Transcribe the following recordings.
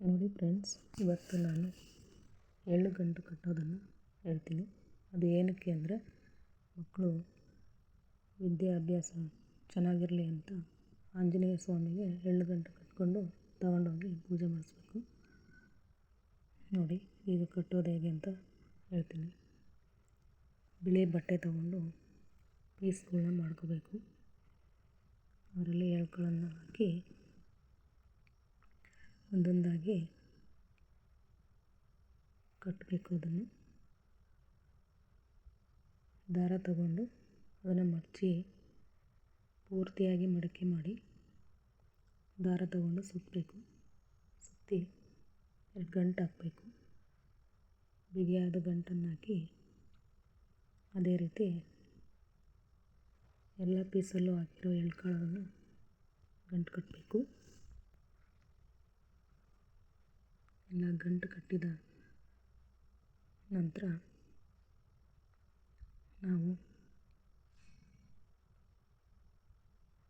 ನೋಡಿ ಫ್ರೆಂಡ್ಸ್ ಇವತ್ತು ನಾನು ಎಳ್ಳು ಗಂಟು ಕಟ್ಟೋದನ್ನು ಹೇಳ್ತೀನಿ. ಅದು ಏನಕ್ಕೆ ಅಂದರೆ, ಮಕ್ಕಳು ವಿದ್ಯಾಭ್ಯಾಸ ಚೆನ್ನಾಗಿರಲಿ ಅಂತ ಆಂಜನೇಯ ಸ್ವಾಮಿಗೆ ಎಳ್ಳು ಗಂಟು ಕಟ್ಕೊಂಡು ತಗೊಂಡೋಗಿ ಪೂಜೆ ಮಾಡಿಸ್ಬೇಕು. ನೋಡಿ, ಈಗ ಕಟ್ಟೋದು ಹೇಗೆ ಅಂತ ಹೇಳ್ತೀನಿ. ಬಿಳಿ ಬಟ್ಟೆ ತಗೊಂಡು ಪೀಸ್ಗಳನ್ನ ಮಾಡ್ಕೋಬೇಕು. ಅದರಲ್ಲಿ ಎಳ್ಳುಗಳನ್ನು ಹಾಕಿ ಒಂದೊಂದಾಗಿ ಕಟ್ಟಬೇಕು ಅದನ್ನು. ದಾರ ತಗೊಂಡು ಅದನ್ನು ಮಡಚಿ ಪೂರ್ತಿಯಾಗಿ ಮಡಕೆ ಮಾಡಿ ದಾರ ತಗೊಂಡು ಸುತ್ತಬೇಕು ಸುತ್ತಿ ಎರಡು ಗಂಟು ಹಾಕಬೇಕು. ಬಿಗಿಯಾದ ಗಂಟನ್ನು ಹಾಕಿ ಅದೇ ರೀತಿ ಎಲ್ಲ ಪೀಸಲ್ಲೂ ಹಾಕಿರೋ ಎಳ್ಕಾಳನ್ನು ಗಂಟು ಕಟ್ಟಬೇಕು. ಎಲ್ಲ ಗಂಟು ಕಟ್ಟಿದ ನಂತರ ನಾವು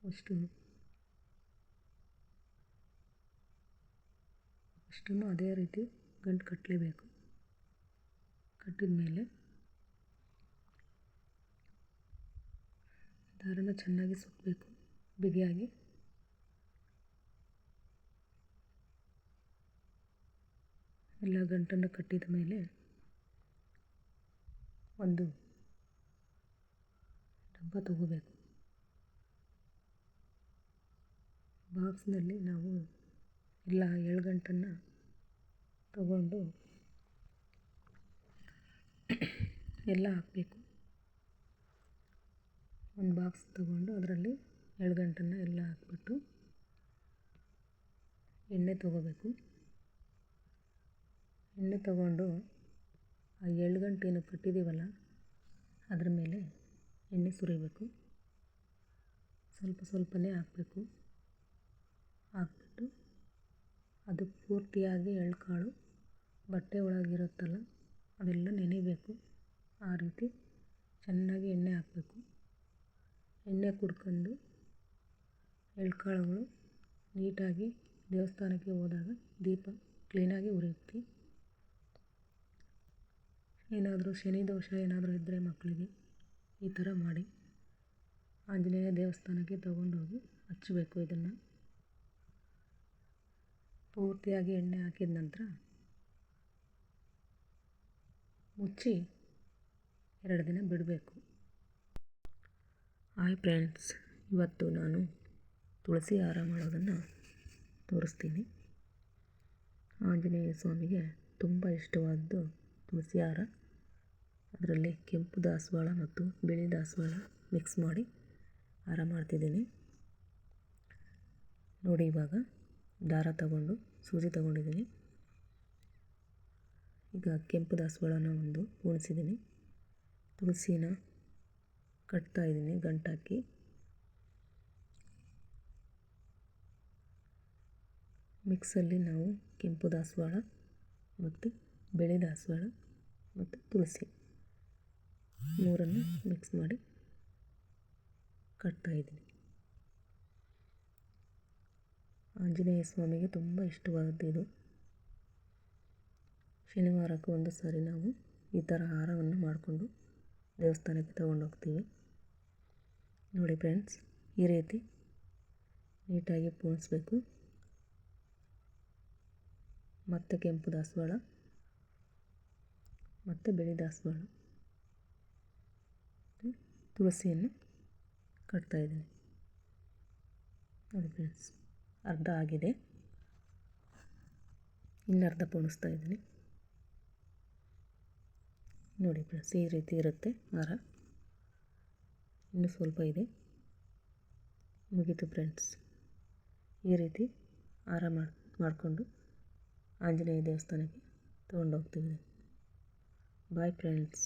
ಅಷ್ಟು ಅಷ್ಟನ್ನು ಅದೇ ರೀತಿ ಗಂಟು ಕಟ್ಟಲೇಬೇಕು. ಕಟ್ಟಿದ ಮೇಲೆ ದಾರನ ಚೆನ್ನಾಗಿ ಸುತ್ತಬೇಕು ಬಿಗಿಯಾಗಿ. ಎಲ್ಲ ಗಂಟನ್ನು ಕಟ್ಟಿದ ಮೇಲೆ ಒಂದು ಡಬ್ಬ ತಗೋಬೇಕು. ಬಾಕ್ಸ್ನಲ್ಲಿ ನಾವು ಎಲ್ಲ ಏಳು ಗಂಟನ್ನು ತಗೊಂಡು ಎಲ್ಲ ಹಾಕಬೇಕು. ಒಂದು ಬಾಕ್ಸ್ ತಗೊಂಡು ಅದರಲ್ಲಿ ಎಳ್ಗಂಟನ್ನು ಎಲ್ಲ ಹಾಕ್ಬಿಟ್ಟು ಎಣ್ಣೆ ತಗೋಬೇಕು. ಎಣ್ಣೆ ತಗೊಂಡು ಆ ಎಳ್ಗಂಟು ಏನು ಕಟ್ಟಿದ್ದೀವಲ್ಲ, ಅದ್ರ ಮೇಲೆ ಎಣ್ಣೆ ಸುರಿಬೇಕು. ಸ್ವಲ್ಪ ಸ್ವಲ್ಪನೇ ಹಾಕಬೇಕು. ಹಾಕ್ಬಿಟ್ಟು ಅದು ಪೂರ್ತಿಯಾಗಿ ಎಳ್ಕಾಳು, ಬಟ್ಟೆ ಒಳಗಿರುತ್ತಲ್ಲ, ಅದೆಲ್ಲ ನೆನಿಬೇಕು. ಆ ರೀತಿ ಚೆನ್ನಾಗಿ ಎಣ್ಣೆ ಹಾಕಬೇಕು. ಎಣ್ಣೆ ಕುಡ್ಕೊಂಡು ಎಳ್ಕಾಳುಗಳು ನೀಟಾಗಿ ದೇವಸ್ಥಾನಕ್ಕೆ ಹೋದಾಗ ದೀಪ ಕ್ಲೀನಾಗಿ ಉರಿಯುತ್ತೆ. ಏನಾದರೂ ಶನಿ ದೋಷ ಏನಾದರೂ ಇದ್ದರೆ ಮಕ್ಕಳಿಗೆ ಈ ಥರ ಮಾಡಿ. ಆಂಜನೇಯ ದೇವಸ್ಥಾನಕ್ಕೆ ತಗೊಂಡೋಗಿ ಹಚ್ಚಬೇಕು ಇದನ್ನು. ಪೂರ್ತಿಯಾಗಿ ಎಣ್ಣೆ ಹಾಕಿದ ನಂತರ ಮುಚ್ಚಿ ಎರಡು ದಿನ ಬಿಡಬೇಕು. ಹಾಯ್ ಫ್ರೆಂಡ್ಸ್, ಇವತ್ತು ನಾನು ತುಳಸಿ ಹಾರ ಮಾಡೋದನ್ನು ತೋರಿಸ್ತೀನಿ. ಆಂಜನೇಯ ಸ್ವಾಮಿಗೆ ತುಂಬ ಇಷ್ಟವಾದ್ದು ತುಳಸಿ ಹಾರ ಅದರಲ್ಲಿ ಕೆಂಪು ದಾಸವಾಳ ಮತ್ತು ಬಿಳಿ ದಾಸವಾಳ ಮಿಕ್ಸ್ ಮಾಡಿ ಹಾರ ಮಾಡ್ತಿದ್ದೀನಿ. ನೋಡಿ ಇವಾಗ ದಾರ ತಗೊಂಡು, ಸೂಜಿ ತಗೊಂಡಿದ್ದೀನಿ. ಈಗ ಕೆಂಪು ದಾಸವಾಳನ ಒಂದು ಉಣಿಸಿದ್ದೀನಿ. ತುಳಸಿನ ಕಟ್ತಾ ಇದ್ದೀನಿ, ಗಂಟಾಕಿ. ಮಿಕ್ಸಲ್ಲಿ ನಾವು ಕೆಂಪು ದಾಸವಾಳ ಮತ್ತು ಬಿಳಿ ದಾಸವಾಳ ಮತ್ತು ತುಳಸಿ ಮೂರನ್ನು ಮಿಕ್ಸ್ ಮಾಡಿ ಕಟ್ತಾ ಇದ್ದೀನಿ. ಆಂಜನೇಯ ಸ್ವಾಮಿಗೆ ತುಂಬ ಇಷ್ಟವಾದದ್ದು ಇದು. ಶನಿವಾರಕ್ಕೆ ಒಂದು ಸಾರಿ ನಾವು ಈ ಥರ ಹಾರವನ್ನು ಮಾಡಿಕೊಂಡು ದೇವಸ್ಥಾನಕ್ಕೆ ತಗೊಂಡೋಗ್ತೀವಿ ನೋಡಿ ಫ್ರೆಂಡ್ಸ್ ಈ ರೀತಿ ನೀಟಾಗಿ ಪೋಣಿಸ್ಬೇಕು. ಮತ್ತು ಕೆಂಪು ದಾಸವಾಳ. ಮತ್ತು ಬಿಳಿ ದಾಸವಾಳ ತುಳಸಿಯನ್ನು ಕಟ್ತಾಯಿದ್ದೀನಿ ನೋಡಿ ಫ್ರೆಂಡ್ಸ್ ಅರ್ಧ ಆಗಿದೆ. ಇನ್ನರ್ಧ ಪೋಣಿಸ್ತಾ ಇದ್ದೀನಿ. ನೋಡಿ ಫ್ರೆಂಡ್ಸ್ ಈ ರೀತಿ ಇರುತ್ತೆ ಹಾರ ಇನ್ನೂ ಸ್ವಲ್ಪ ಇದೆ. ಮುಗೀತು ಫ್ರೆಂಡ್ಸ್ ಈ ರೀತಿ ಮಾಡಿ, ಮಾಡಿಕೊಂಡು ಆಂಜನೇಯ ದೇವಸ್ಥಾನಕ್ಕೆ ತೊಗೊಂಡೋಗ್ತೀವಿ ಬಾಯ್ ಫ್ರೆಂಡ್ಸ್